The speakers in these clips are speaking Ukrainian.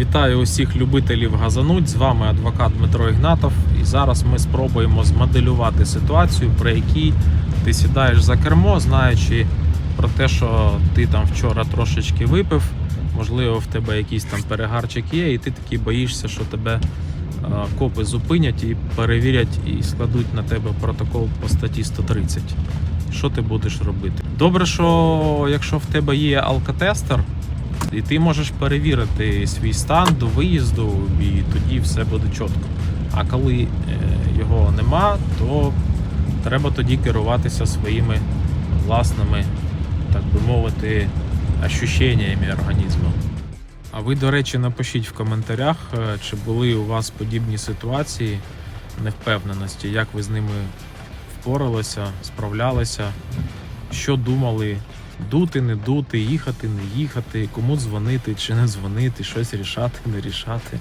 Вітаю усіх любителів газануть. З вами адвокат Дмитро Ігнатов. І зараз ми спробуємо змоделювати ситуацію, при якій ти сідаєш за кермо, знаючи про те, що ти там вчора трошечки випив. Можливо, в тебе якийсь там перегарчик є, і ти такий боїшся, що тебе е, копи зупинять і перевірять і складуть на тебе протокол по статті 130. Що ти будеш робити? Добре, що якщо в тебе є алкотестер, і ти можеш перевірити свій стан до виїзду, і тоді все буде чітко. А коли е, його нема, то треба тоді керуватися своїми власними, так би мовити, ощущеннями організму. А ви, до речі, напишіть в коментарях, е, чи були у вас подібні ситуації невпевненості, як ви з ними впоралися, справлялися, що думали, дути, не дути, їхати, не їхати, кому дзвонити чи не дзвонити, щось рішати, не рішати.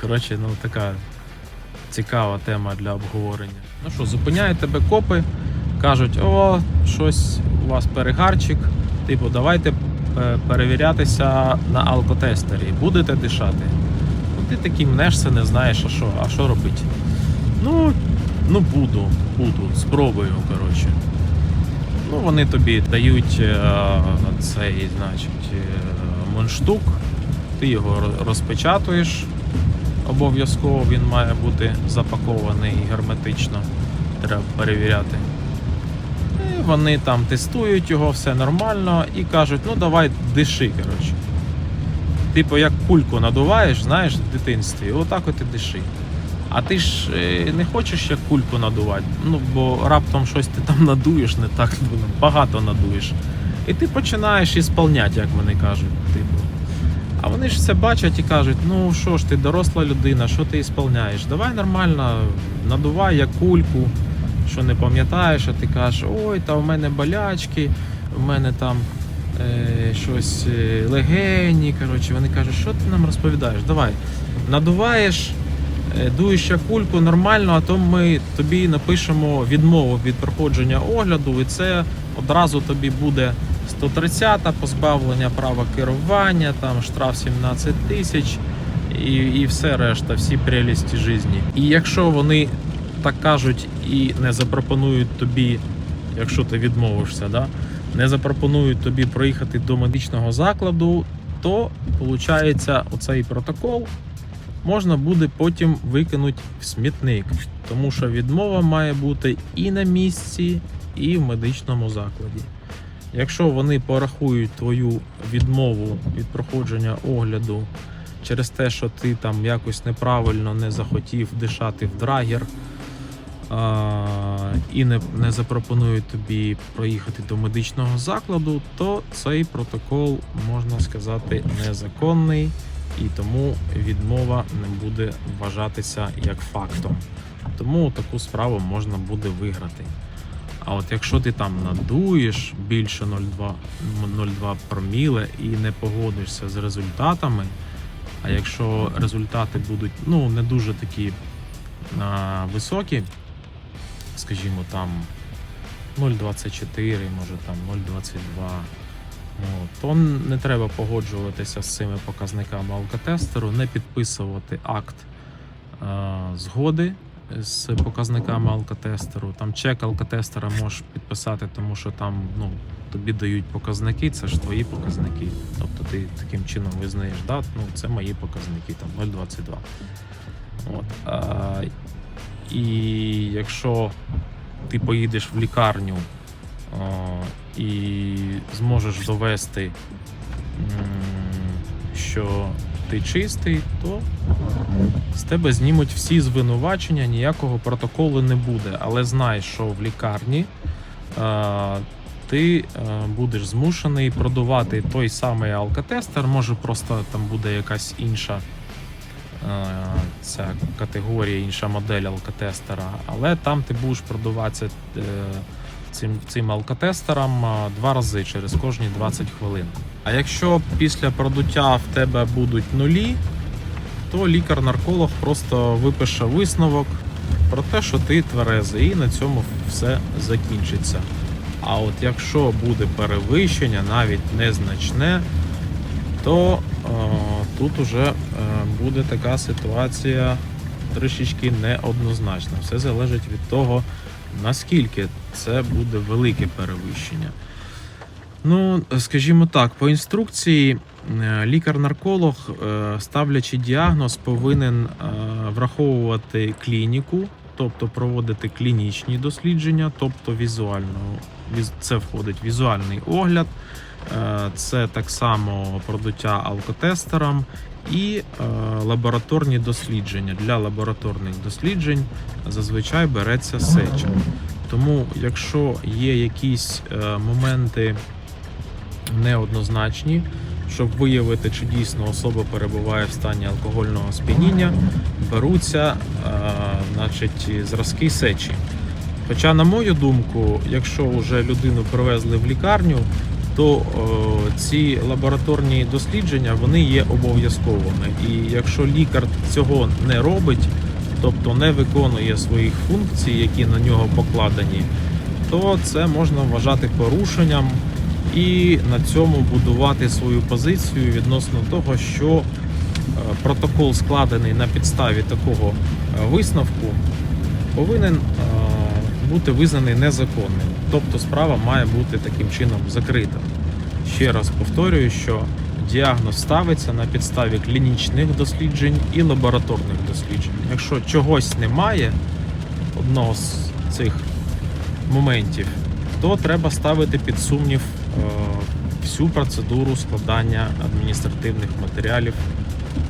Коротше, ну така цікава тема для обговорення. Ну що, зупиняють тебе копи, кажуть, о, щось у вас перегарчик. Типу, давайте е, перевірятися на алкотестері. Будете дишати? Ну, ти такий мнешся, не знаєш, а що, а що робити. Ну, ну буду, буду, спробую, коротше. Ну, вони тобі дають е, цей, значить, е, мундштук, ти його розпечатуєш. Обов'язково він має бути запакований герметично. Треба перевіряти. І вони там тестують його, все нормально, і кажуть, ну давай диши, коротше. Типу, як кульку надуваєш, знаєш, в дитинстві, отак от і диши. А ти ж е, не хочеш як кульку надувати, ну бо раптом щось ти там надуєш, не так ну, багато надуєш. І ти починаєш ісполняти, як вони кажуть. Типу. А вони ж все бачать і кажуть: ну що ж ти, доросла людина, що ти ісполняєш? Давай нормально, надувай як кульку, що не пам'ятаєш, а ти кажеш, ой, та в мене болячки, в мене там е, щось е, легені. Коротше, вони кажуть, що ти нам розповідаєш? Давай, надуваєш. Е, як кульку нормально, а то ми тобі напишемо відмову від проходження огляду, і це одразу тобі буде 130 позбавлення права керування, там штраф 17 тисяч і, і все решта, всі прелісті житті. І якщо вони так кажуть і не запропонують тобі, якщо ти відмовишся, да, не запропонують тобі проїхати до медичного закладу, то виходить оцей протокол можна буде потім викинути в смітник, тому що відмова має бути і на місці, і в медичному закладі. Якщо вони порахують твою відмову від проходження огляду через те, що ти там якось неправильно не захотів дишати в драгер, а, і не, не запропонують тобі проїхати до медичного закладу, то цей протокол можна сказати незаконний і тому відмова не буде вважатися як фактом. Тому таку справу можна буде виграти. А от якщо ти там надуєш більше 0,2 0,2 проміле і не погодишся з результатами, а якщо результати будуть ну, не дуже такі а, високі, скажімо там 0,24, може там 0,22, Ну, то не треба погоджуватися з цими показниками алкотестеру, не підписувати акт е, згоди з показниками алкотестеру. Там чек алкотестера можеш підписати, тому що там ну, тобі дають показники, це ж твої показники. Тобто ти таким чином визнаєш, да, ну, це мої показники, там 0,22. От, а, і якщо ти поїдеш в лікарню а, і зможеш довести, що ти чистий, то з тебе знімуть всі звинувачення, ніякого протоколу не буде. Але знай, що в лікарні ти будеш змушений продавати той самий алкотестер, може просто там буде якась інша. Ця категорія, інша модель алкотестера, але там ти будеш продаватися е, цим, цим алкотестером два рази через кожні 20 хвилин. А якщо після продуття в тебе будуть нулі, то лікар-нарколог просто випише висновок про те, що ти тверезий, і на цьому все закінчиться. А от якщо буде перевищення, навіть незначне, то е, тут уже е, буде така ситуація трішечки неоднозначна. Все залежить від того, наскільки це буде велике перевищення. Ну, скажімо так, по інструкції е, лікар-нарколог, е, ставлячи діагноз, повинен е, враховувати клініку, тобто проводити клінічні дослідження, тобто візуально. Це входить візуальний огляд, це так само продуття алкотестерам і е, лабораторні дослідження. Для лабораторних досліджень зазвичай береться сеча. Тому, якщо є якісь е, моменти неоднозначні, щоб виявити, чи дійсно особа перебуває в стані алкогольного сп'яніння, беруться е, значить, зразки сечі. Хоча, на мою думку, якщо вже людину привезли в лікарню, то е, ці лабораторні дослідження вони є обов'язковими. І якщо лікар цього не робить, тобто не виконує своїх функцій, які на нього покладені, то це можна вважати порушенням і на цьому будувати свою позицію відносно того, що е, протокол складений на підставі такого е, висновку, повинен бути визнаний незаконним. Тобто справа має бути таким чином закрита. Ще раз повторюю, що діагноз ставиться на підставі клінічних досліджень і лабораторних досліджень. Якщо чогось немає, одного з цих моментів, то треба ставити під сумнів е, всю процедуру складання адміністративних матеріалів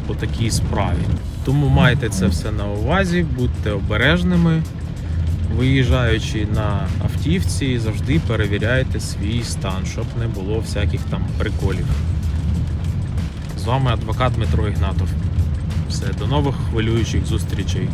по такій справі. Тому майте це все на увазі, будьте обережними. Виїжджаючи на автівці, завжди перевіряйте свій стан, щоб не було всяких там приколів. З вами адвокат Дмитро Ігнатов. Все, до нових хвилюючих зустрічей.